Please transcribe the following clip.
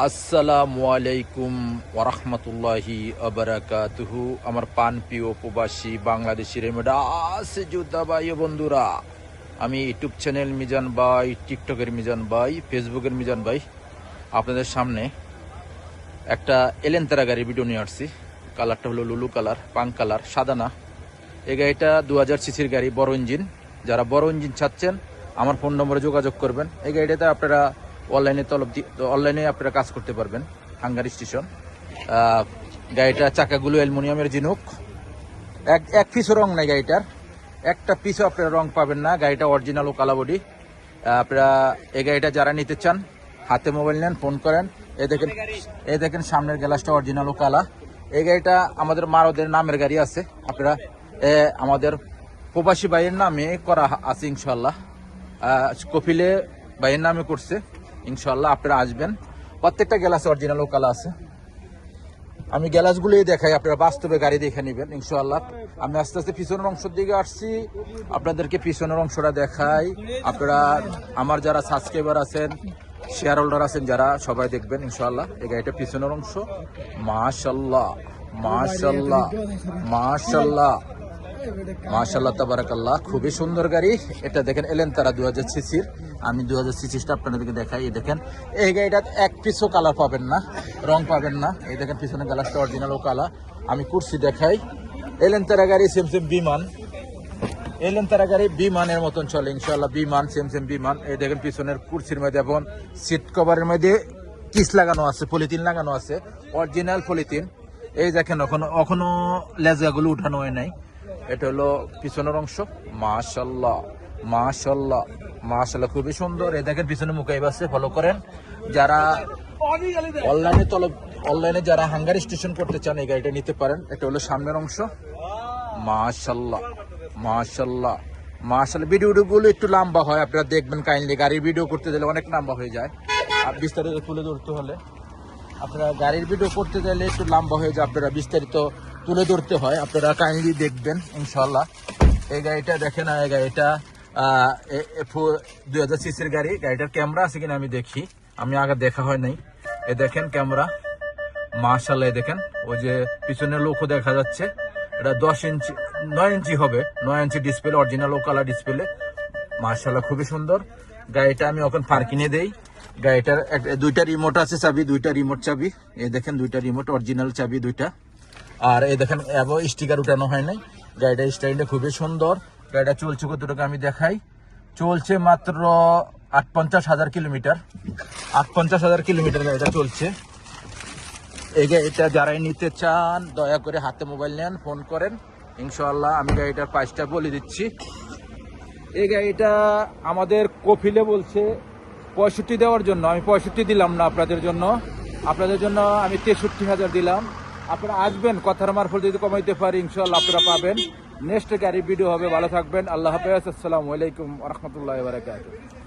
আসসালামু আলাইকুম ওরহমতুল্লাহি আবরাকাতুহু। আমার পান প্রিয় প্রবাসী বাংলাদেশের মেডাস যোদ্ধা ভাই বন্ধুরা, আমি ইউটিউব চ্যানেল মিজান ভাই, টিকটকের মিজান ভাই, ফেসবুকের মিজান ভাই। আপনাদের সামনে একটা এলেন তারা গাড়ির ভিডিও নিয়ে আসছি। কালারটা হলো লুলু কালার, পাং কালার, সাদা না। এই গাড়িটা দু হাজার সিসির গাড়ি, বড় ইঞ্জিন। যারা বড় ইঞ্জিন ছাড়ছেন আমার ফোন নম্বরে যোগাযোগ করবেন। এই গাড়িটাতে আপনারা অনলাইনে তলব অনলাইনে আপনারা কাজ করতে পারবেন হাঙ্গারি স্টেশন। গাড়িটা চাকাগুলো অ্যালুমিনিয়ামের জিনুক এক এক পিসও রং নাই গাড়িটার। একটা পিসও আপনারা রং পাবেন না গাড়িটা অরিজিনাল ও কালাবডি আপনারা এই গাড়িটা যারা নিতে চান হাতে মোবাইল নেন ফোন করেন। এ দেখেন এ দেখেন সামনের গ্লাসটা অরিজিনাল ও কালা। এই গাড়িটা আমাদের মারদের নামের গাড়ি আছে। আপনারা এ, আমাদের প্রবাসী ভাইয়ের নামে করা আছে ইনশাল্লাহ কপিলে ভাইয়ের নামে করছে। ইনশাল্লাহ আপনারা আসবেন। প্রত্যেকটা গ্লাস অরিজিনাল ও কালা আছে। আমি গ্যালাসগুলোই দেখাই, আপনারা বাস্তবে গাড়ি দেখে নেবেন ইনশাল্লাহ আমি আস্তে আস্তে পিছনের অংশের দিকে আসছি, আপনাদেরকে পিছনের অংশটা দেখাই। আপনারা, আমার যারা সাবস্ক্রাইবার আছেন শেয়ার হোল্ডার আছেন, যারা সবাই দেখবেন, ইনশাআল্লাহ। এই গাড়িটা পিছনের অংশ। মাশাল্লাহ মাশাল্লাহ মাশাল্লাহ মাশাল্লাহ তাবারাকাল্লাহ, খুবই সুন্দর গাড়ি। এটা দেখেন এলেন তারা দু হাজার সিসির। আমি দু হাজার সিসিটা আপনাদেরকে দেখাই, এই দেখেন। এই গাড়িটা এক পিসও কালার পাবেন না, রং পাবেন না। এই দেখেন পিছনে গ্লাসটা অরিজিনাল ও কালা। আমি কুর্সি দেখাই। এলেন তারা গাড়ি সেম সেম বিমান। এলেন তারা গাড়ি বিমানের মতন চলে ইনশাল্লাহ বিমান, সেম সেম বিমান। এই দেখেন পিছনের কুর্সির মধ্যে এবং সিট কভারের মধ্যে কিস লাগানো আছে, পলিথিন লাগানো আছে। Original polythene. এই দেখেন, এখনও এখনও লেজাগুলো উঠানো হয় নাই। এটা হলো পিছনের অংশ। মাশাল্লাহ মাশাল্লাহ মাশাল্লাহ খুবই সুন্দর। এই দেখেন পিছনে মুখাইব আছে ফলো করেন। যারা অনলাইনে তলব অনলাইনে যারা হাঙ্গারি স্টেশন করতে চান, এই গাড়িটা নিতে পারেন। এটা হলো সামনের অংশ। মাশাল্লাহ মাশাল্লাহ মাশাল্লাহ ভিডিওগুলো একটু লম্বা হয়, আপনারা দেখবেন কাইন্ডলি গাড়ির ভিডিও করতে গেলে অনেক লম্বা হয়ে যায়। আর বিস্তারিত তুলে ধরতে হলে আপনারা গাড়ির ভিডিও করতে গেলে একটু লম্বা হয়ে যায়, আপনারা বিস্তারিত তুলে ধরতে হয়, আপনারা কাইন্ডলি দেখবেন ইনশাল্লাহ এই গাড়িটা দেখেন, এই গাড়িটা দুই হাজার সিসির গাড়ি, গাড়িটার ক্যামেরা আছে কিনা আমি দেখি। আমি আগে দেখা হয় নাই। এ দেখেন ক্যামেরা। মার্শাল্লাহ দেখেন, ওই যে পিছনের লোকও দেখা যাচ্ছে। এটা দশ ইঞ্চি, নয় ইঞ্চি হবে, নয় ইঞ্চি ডিসপ্লে অরিজিনাল ও কালার ডিসপ্লে মার্শাল্লাহ খুবই সুন্দর। গাড়িটা আমি ওখানে পার্কিংয়ে দেই। গাড়িটার দুইটা রিমোট আছে চাবি, দুইটা রিমোট চাবি। এই দেখেন, দুইটা রিমোট অরিজিনাল চাবি দুইটা। আর এই দেখেন এবার স্টিকার উঠানো হয় নাই। গাড়িটা স্টাইলটা খুবই সুন্দর। গাড়িটা চলছে কতটুকু আমি দেখাই। চলছে মাত্র আট পঞ্চাশ হাজার কিলোমিটার। আট পঞ্চাশ হাজার কিলোমিটার গাড়িটা চলছে। এই গাড়িটা যারাই নিতে চান, দয়া করে হাতে মোবাইল নেন, ফোন করেন। ইনশাল্লাহ আমি গাড়িটার প্রাইসটা বলে দিচ্ছি। এই গাড়িটা আমাদের কফিলে বলছে পঁয়ষট্টি দেওয়ার জন্য। আমি পঁয়ষট্টি দিলাম না আপনাদের জন্য। আপনাদের জন্য আমি তেষট্টি হাজার দিলাম। আপনারা আসবেন, কথার মারফত যদি কমাইতে পারি ইনশাল্লাহ আপনারা পাবেন। নেক্সট গাড়ি ভিডিও হবে, ভালো থাকবেন। আল্লাহ হাফেজ, আসসালামু আলাইকুম রহমতুল্লাহ বারাকাতুহ।